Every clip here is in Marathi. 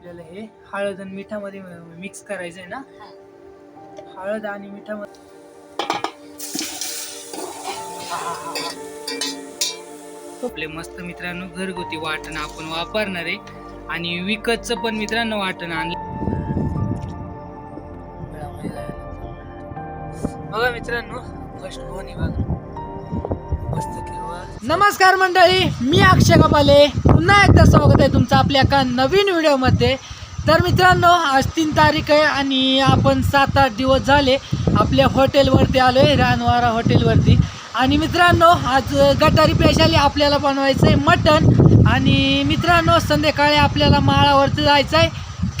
आपल्याला हे हळद आणि मिठामध्ये मिक्स करायचं आहे ना? हळद आणि मिठामध्ये. आपले मस्त मित्रांनो घरगुती वाटण आपण वापरणार आहे. आणि विकतचं पण मित्रांनो वाटण आणलं. बघा मित्रांनो फर्स्ट कोणी बघा. मस्त किंवा नमस्कार मंडळी मी अक्षय कपाले. पुन्हा एकदा स्वागत आहे तुमचं आपल्या एका नवीन व्हिडिओमध्ये. तर मित्रांनो आज तीन तारीख आहे आणि आपण सात आठ दिवस झाले आपल्या हॉटेलवरती आलो आहे रानवारा हॉटेलवरती. आणि मित्रांनो आज गटारी पेशाली आपल्याला बनवायचं आहे मटण. आणि मित्रांनो संध्याकाळी आपल्याला माळावरती जायचं आहे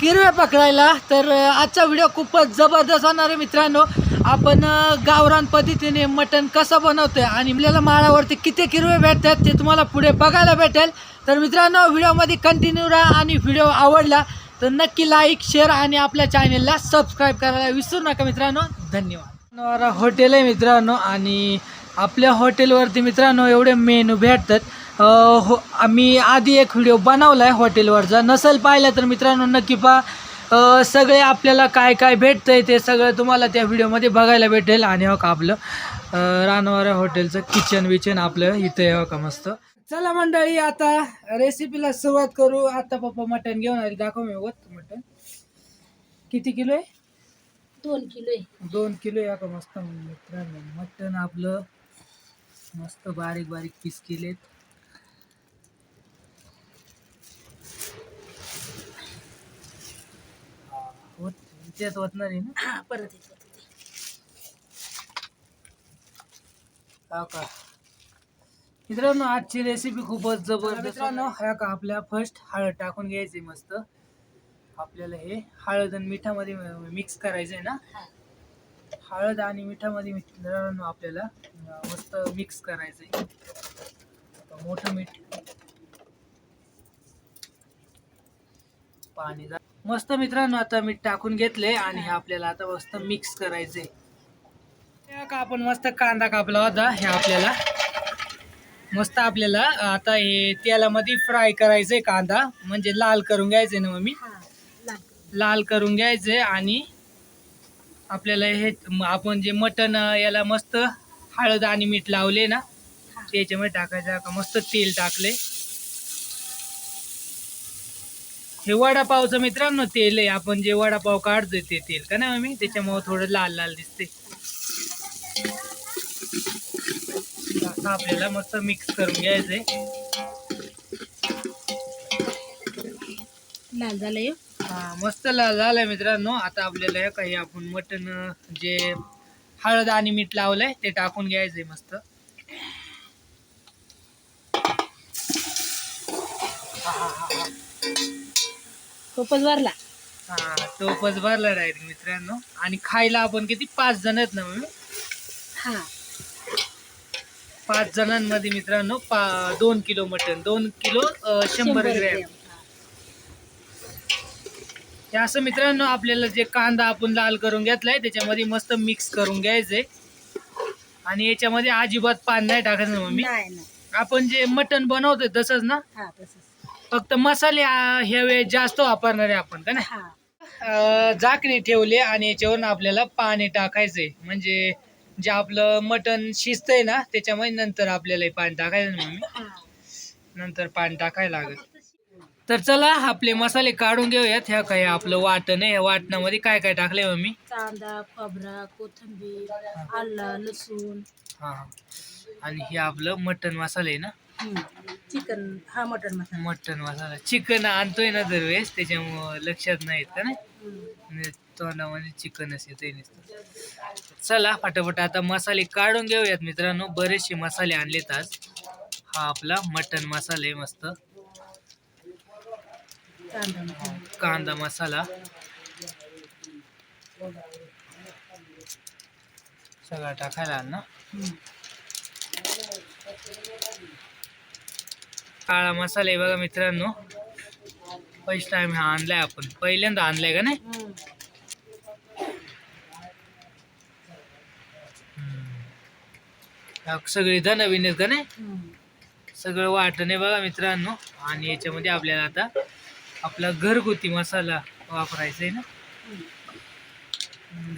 किरव्या पकडायला. तर आजचा व्हिडिओ खूपच जबरदस्त होणार आहे मित्रांनो. आपण गावरान पद्धतीने मटण कसं बनवतोय आणि आपल्याला माळावरती किती किरवे भेटतात ते तुम्हाला पुढे बघायला भेटेल. तर मित्रांनो व्हिडिओमध्ये कंटिन्यू राहा आणि व्हिडिओ आवडला तर नक्की लाईक शेअर आणि आपल्या चॅनेलला सबस्क्राईब करायला विसरू नका मित्रांनो. धन्यवाद. हॉटेल आहे मित्रांनो आणि आपल्या हॉटेलवरती मित्रांनो एवढे मेनू भेटतात. हो आम्ही आधी एक व्हिडिओ बनवला आहे हॉटेलवरचा नसेल पाहिला तर मित्रांनो नक्की पहा. सगळे आपल्याला काय काय भेटतंय ते सगळं तुम्हाला त्या व्हिडिओमध्ये बघायला भेटेल. आणि हो का आपलं रानवारा हॉटेलचं किचन विचन आपलं इथं हो का मस्त. चला मंडळी आता रेसिपीला सुरुवात करू. आता पप्पा मटण घेऊन आले. दाखव मी वत मटण. किती किलो आहे? दोन किलो आहे. दोन किलो या का मस्त मित्रांनो. मटण आपलं मस्त बारीक बारीक पीस केलेत हा, होत त्यात होतणार आहे ना? हा परत येतो. हा का? मित्रांनो आजची रेसिपी खूपच जबरदस्त मित्रांनो ह्या का आपल्या फर्स्ट हळद टाकून घ्यायची मस्त. आपल्याला हे हळद आणि मिठामध्ये मिक्स करायचं आहे ना? हा. हळद आणि मिठामध्ये मित्रांनो आपल्याला मस्त मिक्स करायचं आहे आता मोठं मीठ. पाणी जा- मस्त मित्रांनो आता मीठ टाकून घेतले आणि हे आपल्याला आता मस्त मिक्स करायचंय. हे का आपण मस्त कांदा कापला होता हे आपल्याला. मस्त आपल्याला आता हे तेलामध्ये फ्राय करायचंय कांदा. म्हणजे लाल करून घ्यायचंय ना मम्मी? हा लाल करून. घ्यायचंय आणि आपल्याला हे आपण जे मटण याला मस्त हळद आणि मीठ लावले ना. त्याच्यामध्ये टाकायचं. का मस्त तेल टाकले हे वडापावचं मित्रांनो तेल आहे. आपण जे वडापाव काढतोय ते तेल. का ना मम्मी त्याच्यामुळे थोडं लाल लाल दिसते असं आपल्याला मस्त मिक्स करून घ्यायचंय. लाल झालंय हो. हा मस्त लाल झालंय मित्रांनो. आता आपल्याला हे काही आपण मटन जे हळद आणि मीठ लावलंय ते टाकून घ्यायचंय मस्त. खूपच भरला. हा टोपच भरला डायरेक्ट मित्रांनो. आणि खायला आपण किती? पाच जण आहेत ना मम्मी हा. पाच जणांमध्ये मित्रांनो पा दोन किलो मटन दोन किलो अं, शंभर ग्रॅम. हा. असं मित्रांनो आपल्याला जे कांदा आपण लाल करून घेतलाय त्याच्यामध्ये मस्त मिक्स करून घ्यायचंय. आणि याच्यामध्ये अजिबात पान नाही टाकायचं मम्मी. नाही नाही. आपण जे मटन बनवतोय तसंच ना? हा तसंच. फक्त मसाले आ, ह्या वेळेस जास्त वापरणार आहे आपण का हा. नाही झाकणी ठेवले आणि याच्यावरून आपल्याला पाणी टाकायचंय. म्हणजे जे आपलं मटन शिजतंय ना त्याच्यामध्ये नंतर आपल्याला हे पाणी टाकायचं ना मम्मी. हा. नंतर पाणी टाकायला लागेल. तर चला आपले मसाले काढून घेऊयात. ह्या काय आपलं वाटण आहे. ह्या वाटणामध्ये काय काय टाकलंय मम्मी? कांदा खोबरा कोथिंबीर आलं लसूण. हा. हा. आणि हे आपलं मटन मसाला आहे ना? चिकन हा mutton masala. Mutton masala. Chicken आणतोय ना दरवेळेस त्याच्यामुळं लक्षात नाही येत का नाही. आणि तोंडामध्ये चिकनच येते नुसतं. चला फटाफट आता मसाले काढून घेऊयात मित्रांनो. बरेचसे मसाले आणलेत आज. हा आपला मटन मसाला आहे मस्त. कांदा मसाला. मसाला. सगळा टाकायला ना. काळा मसाला आहे बघा मित्रांनो. फर्स्ट टाइम हा आणलाय आपण. पहिल्यांदा आणलाय का नाही? सगळी धन नवीन का नाही. सगळं वाटण बघा मित्रांनो. आणि याच्यामध्ये आपल्याला आता आपला घरगुती मसाला वापरायचा आहे ना?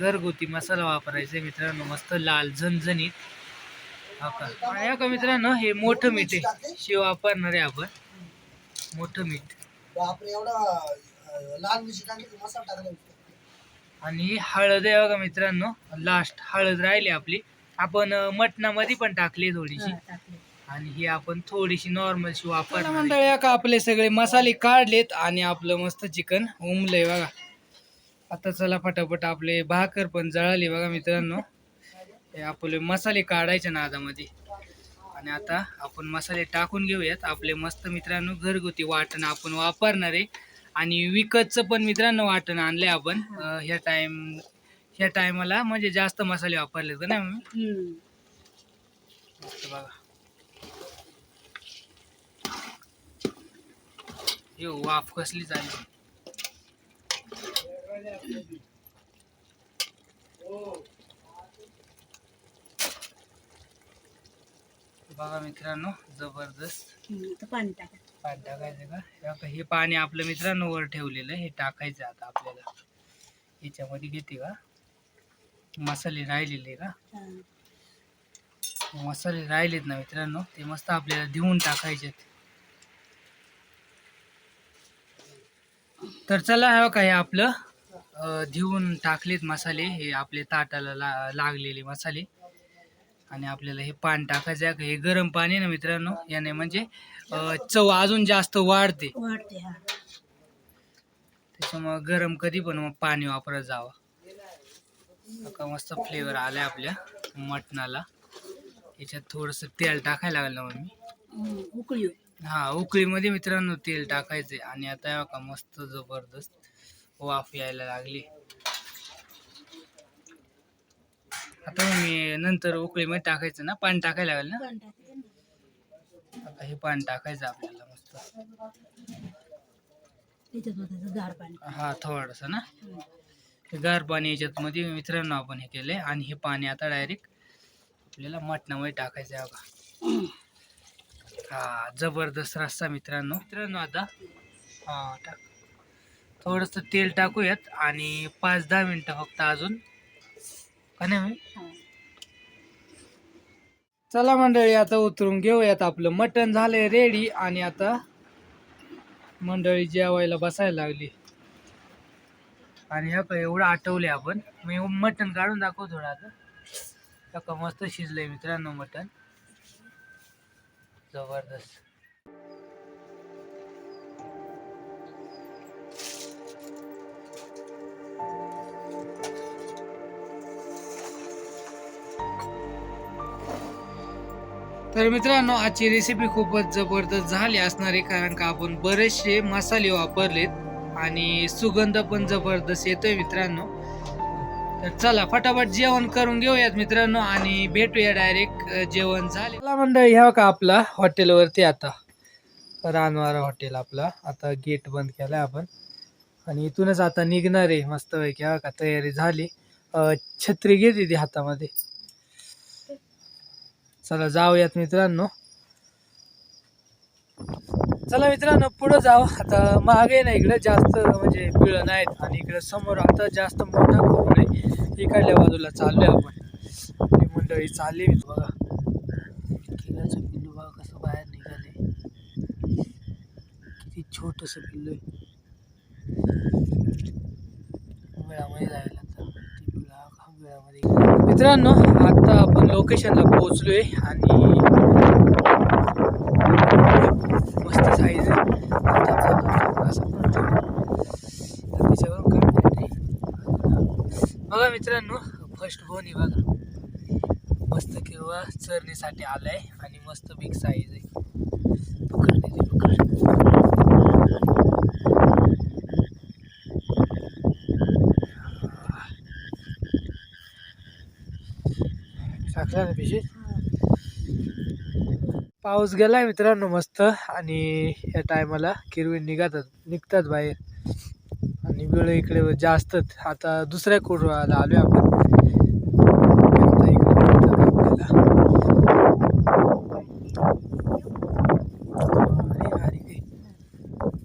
घरगुती मसाला वापरायचा आहे मित्रांनो. मस्त लाल झणझणीत. हा का मित्रांनो? हे मोठं मीठ आहे. शिव वापरणार आहे आपण. मोठं मीठ. बापरे एवढा अं, लाल मिरची टाकली की मसाला टाकला आणि हळद आहे बघा मित्रांनो. लास्ट हळद राहिली आपली. आपण मटणामध्ये पण टाकली थोडीशी. हा. आणि ही आपण थोडीशी नॉर्मलशी वापर मंडळी का आपले सगळे मसाले काढलेत आणि आपलं मस्त चिकन उमलंय बघा. आता चला फटाफट आपले भाकर पण जळाली बघा मित्रांनो. हे आपले मसाले काढायचे नादामध्ये आणि आता आपण मसाले टाकून घेऊयात. आपले मस्त मित्रांनो घरगुती वाटण आपण वापरणार आहे. आणि विकतचं पण मित्रांनो वाटण आणलंय आपण. ह्या टाइम ह्या टायमाला म्हणजे जास्त मसाले वापरले का नाही मम्मी? हम्म. मस्त बघा. यो वाफ कसली चालली बघा मित्रांनो जबरदस्त. पाणी टाका. पाणी टाकायचं का? हे बघा, हे पाणी आपलं मित्रांनो वर ठेवलेलं आहे, हे टाकायचं आता आपल्याला. याच्यामध्ये घेते का? मसाले राहिलेले का? हा. मसाले राहिलेत ना मित्रांनो ते मस्त आपल्याला धुवून टाकायचेत तर चला हे हे आपलं अं, धुवून टाकलेत मसाले. हे आपले ताटाला ला लागलेले मसाले. आणि आपल्याला हे पाणी टाकायचं आहे. हे गरम पाणी ना मित्रांनो? याने म्हणजे चव अजून जास्त वाढते. वाढते हा. त्याच्यामुळं गरम कधी पण मग पाणी वापरत जावं. बघा मस्त फ्लेवर आलाय आपल्या मटणाला. याच्यात थोडंसं तेल टाकायला लागलं ना मग मी उकळी. हा उकळीमध्ये मित्रांनो तेल टाकायचे आणि आता बघा मस्त जबरदस्त वाफ यायला लागली. आता मी नंतर उकळीमध्ये टाकायचं ना पाणी टाकायला लागेल ना. आता हे पाणी टाकायचं आपल्याला मस्त. हा थोडंसं ना? गार पाणी याच्यात मध्ये मित्रांनो आपण हे केलंय आणि हे पाणी आता डायरेक्ट आपल्याला मटणामध्ये टाकायचं आहे बघा. हा जबरदस्त रस्सा मित्रांनो. मित्रांनो आता हा टाक. थोडंसं तेल टाकूयात आणि पाच दहा मिनटं फक्त अजून. चला मंडळी आता उतरून घेऊयात आपलं. मटण झालंय रेडी आणि आता मंडळी जेवायला बसायला लागली. आणि ह्या का एवढं आठवले आपण. मी मटण काढून दाखव थोडं आता. का मस्त शिजलंय मित्रांनो मटण. जबरदस्त. तर मित्रांनो आजची रेसिपी खूपच जबरदस्त झाली असणार आहे कारण का आपण बरेचसे मसाले वापरलेत आणि सुगंध पण जबरदस्त येतोय मित्रांनो. तर चला फटाफट जेवण करून घेऊयात मित्रांनो आणि भेटूया डायरेक्ट जेवण झाले. मला मंडळी ह्या का आपला हॉटेलवरती आता. रानवारा हॉटेल आपला. आता गेट बंद केलाय आपण. आणि इथूनच आता निघणार आहे मस्त पैकी हा का तयारी झाली. छत्री घेते ती हातामध्ये. चला जाऊयात मित्रांनो. चला मित्रांनो पुढं जाऊ आता मागे ना इकडे जास्त म्हणजे पिळं नाहीत आणि इकडे समोर आता जास्त मोठा खोड आहे इकडल्या बाजूला चाललोय आपण. मंडळी चालली मी बघा. किल्ल्याचं पिल्लू बघा कसं बाहेर निघाले. किती छोटस पिल्लू आहे. वेळामध्ये जायला. पिळा मित्रांनो आता आपण लोकेशनला पोहोचलोय आणि मस्त साईज आहे. थांब, त्याच्यावरून बघा मित्रांनो फर्स्ट बोन आहे बघा. मस्त किंवा चरणीसाठी आलं आहे आणि मस्त बिग साईज आहे. पकड पकड. टाकला ना पाऊस गेलाय मित्रांनो मस्त. आणि या टायमाला किरवी निघतात निघतात बाहेर. आणि वेळ इकडे जास्तच आता दुसऱ्या कुरवाला आलोय आपण. आता इकडे आपल्याला अरे, अरे, काय.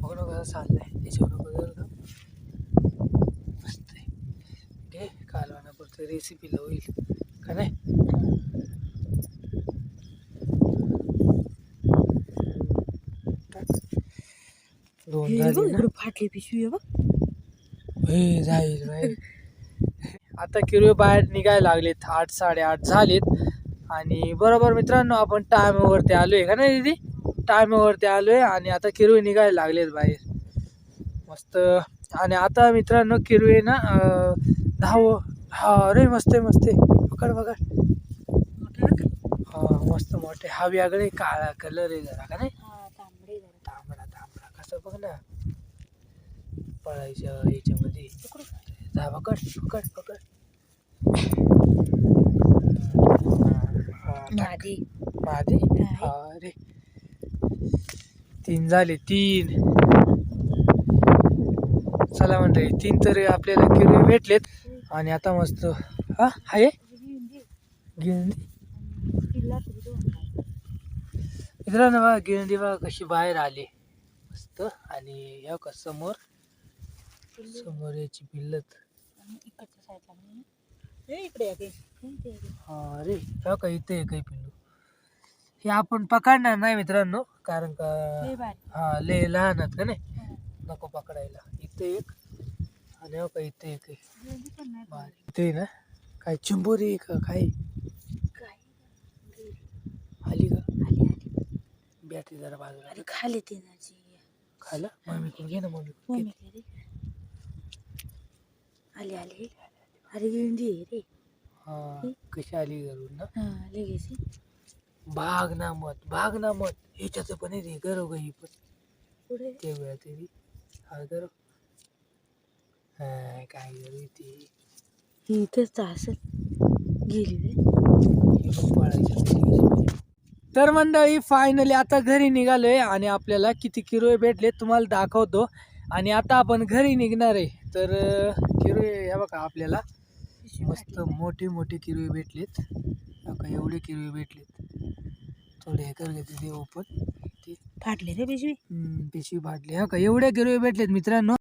बघ ना कसं चाललंय मस्त रेसिपीला होईल का नाही दोन झाले ना. फाटली पिशवी आहे बघ. हे जाईल आता किरवे बाहेर निघायला लागलेत. आठ साडेआठ झालेत. आणि बरोबर मित्रांनो आपण टायमावरती आलोय का नाही दीदी? टायमावरती आलोय आणि आता किरवे निघायला लागलेत बाहेर. मस्त. आणि आता मित्रांनो किरवे ना अं, धाव हा अरे मस्त आहे मस्त आहे. पकड पकड. हा मस्त मोठे. हा वेगळे काळा कलर आहे जरा का नाही तांबडे जरा. तांबडा तांबडा कसं बघ ना पळायच्या याच्यामध्ये. जा पकड पकड. मादी. आहे. अरे. तीन झाले तीन. चला मंडळी तीन तर आपल्याला किलो भेटलेत. आणि आता मस्त हा आहे? गिळणी मित्रांनो बघा गिळणी बघा कशी बाहेर आली. मस्त. आणि ह्या का समोर समोर याची पिल्लत. इकडच्या साईडला ए इकडे आहे ते. हा अरे ह्या का इथे काही पिल्लू. हे आपण पकडणार नाही मित्रांनो कारण का. हा लय लहान आहेत का नाही? नको पकडायला. इथे एक आणि हो का इथे एक. इथे ना? काय चिंबोरी का काय? काय? आली का? बॅटरी जरा बाजूला अरे खाली तिनाची खायला मम्मी घे ना मम्मी रे. आली आली. अरे गेंडी आहे रे. हा कशी आली घरून ना? हा लगेच भाग ना मत भाग ना मत. ह्याच्यात पण आहे रे गरव गई पण? पुढे? ते वेळा ते बी. हा गरव हा काय गरव ती? ही इथंच तर असेल. गेली रे. हे. तर मंडळी फायनली आता घरी निघालोय आणि आपल्याला किती किरोळे भेटले तुम्हाला दाखवतो. आणि आता आपण घरी निघणार आहे. तर किरोळे हे बघा आपल्याला. मस्त मोठे मोठे किरवे भेटलेत. बघा एवढे किरवे भेटलेत. थोडे हे कर घेते ते ओपन ते फाटली रे पिशवी. हम्म, पिशवी फाटली. हा का एवढे किरवे भेटलेत मित्रांनो.